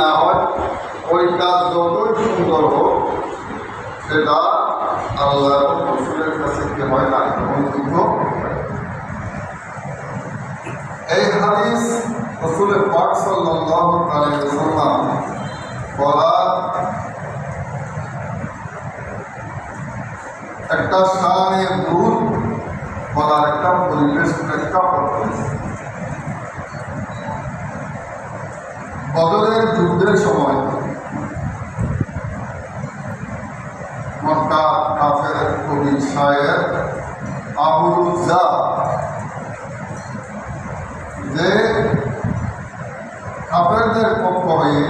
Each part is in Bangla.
না হয়, ওই কাজ যতই সুন্দর হোক, সেটা আল্লাহ রসুলের কাছে কি হয় না না। এই হাদিস রসুলের পাক ওয়াসাল্লাম বলা একটা সামনে ভুল বলার একটা পরিবেশ প্রেক্ষাপট রয়েছে। বদরের যুদ্ধের সময় মক্কা কাফের কবি শায়ের আবুরুজ্জা যে কাফেরদের পক্ষ হয়ে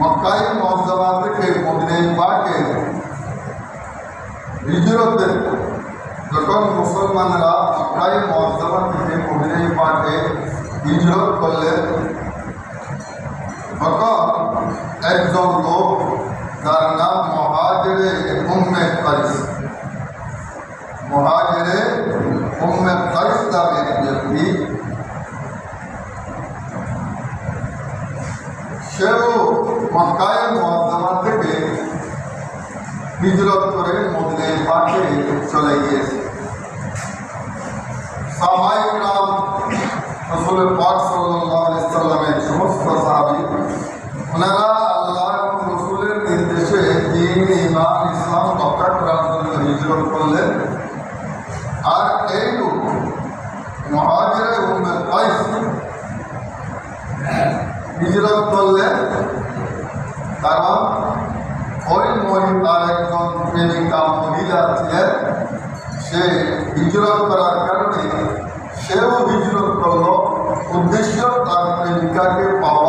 মক্কাই মহজামা থেকে মদিনাই পাকে হিজরতের যখন মুসলমানরা মক্কাই মহজামা থেকে মদিনাই পাকে হিজরত করলেন ফকর একজন লোক তার নাম মহাজেরে উম্মে করিস মহাজেরে উম্মে করিস নামের ব্যক্তি সেও মক্কায় মহাত্মা থেকে হিজরত করে মদিনে পাঠে চলে গিয়েছে সাহায্য রাম রসুলের পাঠ ইমান ইসলাম রক্ষা করার জন্য হিজরত করলেন আর এই লোক মহাজিরে উম্মে কাইস হিজরত করলেন, কারণ ওই মহিলার একজন প্রেমিকা মহিলা ছিলেন, সে হিজরত করার কারণে সেও হিজরত করল। উদ্দেশ্য তার প্রেমিকাকে পাওয়া